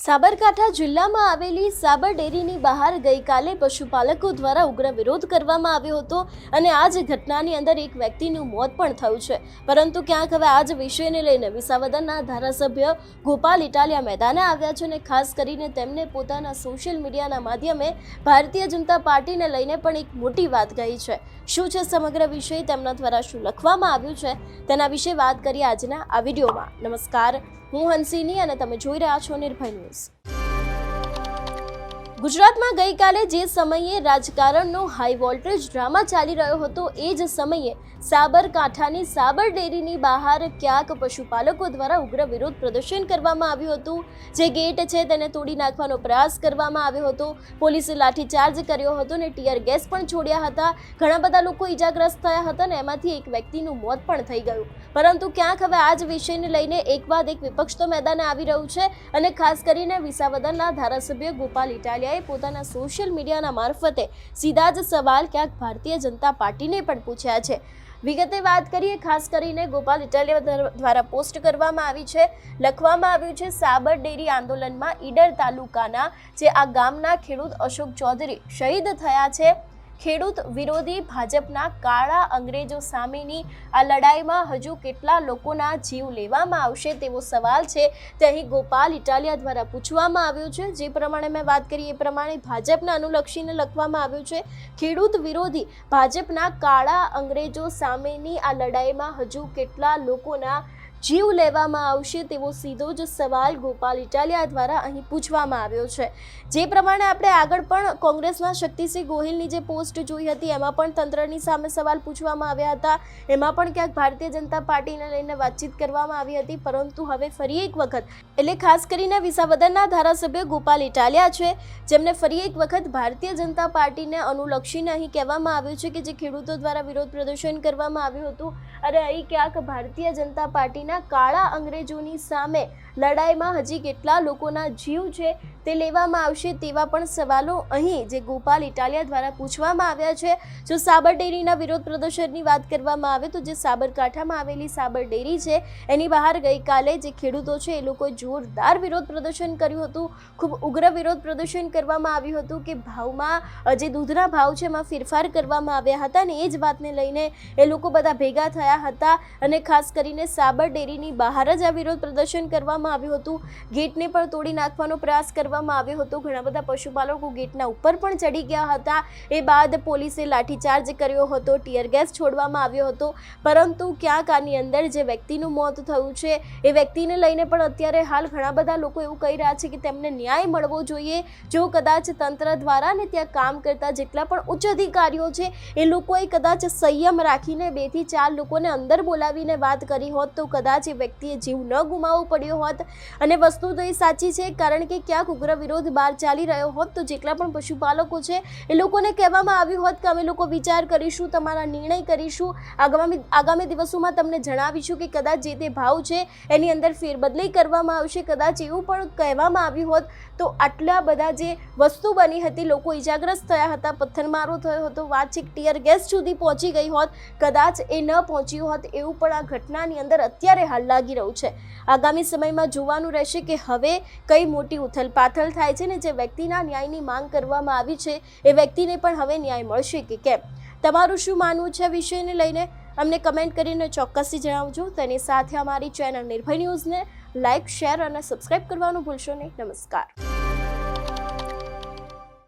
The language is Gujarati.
સાબરકાંઠા જિલ્લામાં આવેલી સાબર ડેરીની બહાર ગઈકાલે પશુપાલકો દ્વારા ઉગ્ર વિરોધ કરવામાં આવ્યો હતો અને આ જ ઘટનાની અંદર એક વ્યક્તિનું મોત પણ થયું છે. પરંતુ ક્યાંક હવે આ જ વિષયને લઈને વિસાવદરના ધારાસભ્ય ગોપાલ ઇટાલિયા મેદાને આવ્યા છે અને ખાસ કરીને તેમને પોતાના સોશિયલ મીડિયાના માધ્યમે ભારતીય જનતા પાર્ટીને લઈને પણ એક મોટી વાત કહી છે. શું છે સમગ્ર વિષય? તેમના દ્વારા શું લખવામાં આવ્યું છે? તેના વિશે વાત કરીએ આજના આ વિડીયોમાં. નમસ્કાર. હું હંસિની અને તમે જોઈ રહ્યા છો નિર્ભય ન્યૂઝ. ગુજરાતમાં ગઈકાલે જે સમયે રાજકારણનો હાઈ વોલ્ટેજ ડ્રામા ચાલી રહ્યો હતો, એ જ સમયે સાબરકાંઠાની સાબર ડેરીની બહાર ક્યાંક પશુપાલકો દ્વારા ઉગ્ર વિરોધ પ્રદર્શન કરવામાં આવ્યું હતું. જે ગેટ છે તેને તોડી નાખવાનો પ્રયાસ કરવામાં આવ્યો હતો. પોલીસે લાઠીચાર્જ કર્યો હતો અને ટીયર ગેસ પણ છોડ્યા હતા. ઘણા બધા લોકો ઈજાગ્રસ્ત થયા હતા અને એમાંથી એક વ્યક્તિનું મોત પણ થઈ ગયું. પરંતુ ક્યાંક હવે આ જ વિષયને લઈને એક બાદ એક વિપક્ષ તો મેદાને આવી રહ્યું છે અને ખાસ કરીને વિસાવદરના ધારાસભ્ય ગોપાલ ઇટાલિયાએ પોતાના સોશિયલ મીડિયાના મારફતે સીધા જ સવાલ ક્યાંક ભારતીય જનતા પાર્ટીને પણ પૂછ્યા છે. વિગતે વાત કરીએ, ખાસ કરીને ગોપાલ ઇટાલિયા દ્વારા પોસ્ટ કરવામાં આવી છે, લખવામાં આવ્યું છે, સાબર ડેરી આંદોલનમાં ઈડર તાલુકાના જે આ ગામના ખેડૂત અશોક ચૌધરી શહીદ થયા છે ખેડૂત વિરોધી ભાજપના કાળા અંગ્રેજો સામેની આ લડાઈમાં હજુ કેટલા લોકોના જીવ લેવામાં આવશે તેવો સવાલ છે તે અહીં ગોપાલ ઇટાલિયા દ્વારા પૂછવામાં આવ્યો છે. જે પ્રમાણે મેં વાત કરી એ પ્રમાણે ભાજપના અનુલક્ષીને લખવામાં આવ્યું છે, ખેડૂત વિરોધી ભાજપના કાળા અંગ્રેજો સામેની આ લડાઈમાં હજુ કેટલા લોકોના જીવ લેવામાં આવશે તેવો સીધો જ સવાલ ગોપાલ ઇટાલિયા દ્વારા અહીં પૂછવામાં આવ્યો છે. જે પ્રમાણે આપણે આગળ પણ કોંગ્રેસના શક્તિસિંહ ગોહિલની જે પોસ્ટ જોઈ હતી, એમાં પણ તંત્રની સામે સવાલ પૂછવામાં આવ્યા હતા. એમાં પણ ક્યાંક ભારતીય જનતા પાર્ટીને લઈને વાતચીત કરવામાં આવી હતી, પરંતુ હવે ફરી એક વખત, એટલે ખાસ કરીને વિસાવદરના ધારાસભ્ય ગોપાલ ઇટાલિયા છે, જેમને ફરી એક વખત ભારતીય જનતા પાર્ટીને અનુલક્ષીને અહીં કહેવામાં આવ્યું છે કે જે ખેડૂતો દ્વારા વિરોધ પ્રદર્શન કરવામાં આવ્યું હતું. અને અહીં ક્યાંક ભારતીય જનતા પાર્ટીના કાળા અંગ્રેજોની સામે લડાઈમાં હજી કેટલા લોકોના જીવ છે તે લેવામાં આવશે તેવા પણ સવાલો અહીં જે ગોપાલ ઇટાલિયા દ્વારા પૂછવામાં આવ્યા છે. જો સાબર ડેરીના વિરોધ પ્રદર્શનની વાત કરવામાં આવે તો જે સાબરકાંઠામાં આવેલી સાબર ડેરી છે, એની બહાર ગઈકાલે જે ખેડૂતો છે એ લોકોએ જોરદાર વિરોધ પ્રદર્શન કર્યું હતું. ખૂબ ઉગ્ર વિરોધ પ્રદર્શન કરવામાં આવ્યું હતું કે ભાવમાં જે દૂધના ભાવ છે એમાં ફેરફાર કરવામાં આવ્યા હતા અને એ જ વાતને લઈને એ લોકો બધા ભેગા થયા હતા અને ખાસ કરીને સાબર ડેરીની બહાર જ આ વિરોધ પ્રદર્શન કરવામાં આવ્યું હતું. ગેટને પણ તોડી નાખવાનો પ્રયાસ કરવામાં આવ્યો હતો. ઘણા બધા પશુપાલકો ગેટના ઉપર પણ ચડી ગયા હતા. એ બાદ પોલીસે લાઠીચાર્જ કર્યો હતો. ટીયર ગેસ છોડવામાં આવ્યો હતો. પરંતુ ક્યાંક આની અંદર જે વ્યક્તિનું મોત થયું છે, એ વ્યક્તિને લઈને પણ અત્યારે હાલ ઘણા બધા લોકો એવું કહી રહ્યા છે કે તેમને ન્યાય મળવો જોઈએ. જો કદાચ તંત્ર દ્વારા ને ત્યાં કામ કરતા જેટલા પણ ઉચ્ચ અધિકારીઓ છે, એ લોકોએ કદાચ સંયમ રાખીને બેથી ચાર લોકોને અંદર બોલાવીને વાત કરી હોત તો કદાચ એ વ્યક્તિએ જીવ ન ગુમાવવો પડ્યો હોત. અને વસ્તુ તો એ સાચી છે, કારણ કે ક્યાંક ઉગ્ર વિરોધ બહાર ચાલી રહ્યો હોત, તો જેટલા પણ પશુપાલકો છે, એ લોકોને કહેવામાં આવ્યું હોત કે અમે લોકો વિચાર કરીશું, તમારા નિર્ણય કરીશું. આગામી આગામી દિવસોમાં તમને જણાવીશું કે કદાચ જે તે ભાવ છે, એની અંદર ફેરબદલી કરવામાં આવશે. કદાચ એવું પણ કહેવામાં આવ્યું હોત, તો આટલા બધા જે વસ્તુ બની હતી, લોકો ઇજાગ્રસ્ત થયા હતા, પથ્થરમારો થયો હતો. વાત છે ટીયર ગેસ સુધી પહોંચી ગઈ હોત, કદાચ એ ન પહોંચ્યું હોત, એવું પણ આ ઘટનાની અંદર અત્યારે હાલ લાગી રહ્યું છે. આગામી સમયમાં જોવાનું રહેશે કે હવે કઈ મોટી ઉથલપાથલ થાય છે ને જે વ્યક્તિના ન્યાયની માંગ કરવામાં આવી છે, એ વ્યક્તિને પણ હવે ન્યાય મળશે કે કેમ? તમારું શું માનવું છે વિષયને લઈને? અમને કમેન્ટ કરીને ચોક્કસથી જણાવજો. તેની સાથે અમારી ચેનલ નિર્ભય ન્યૂઝને લાઇક શેર અને સબસ્ક્રાઇબ કરવાનું ભૂલશો નહીં. નમસ્કાર.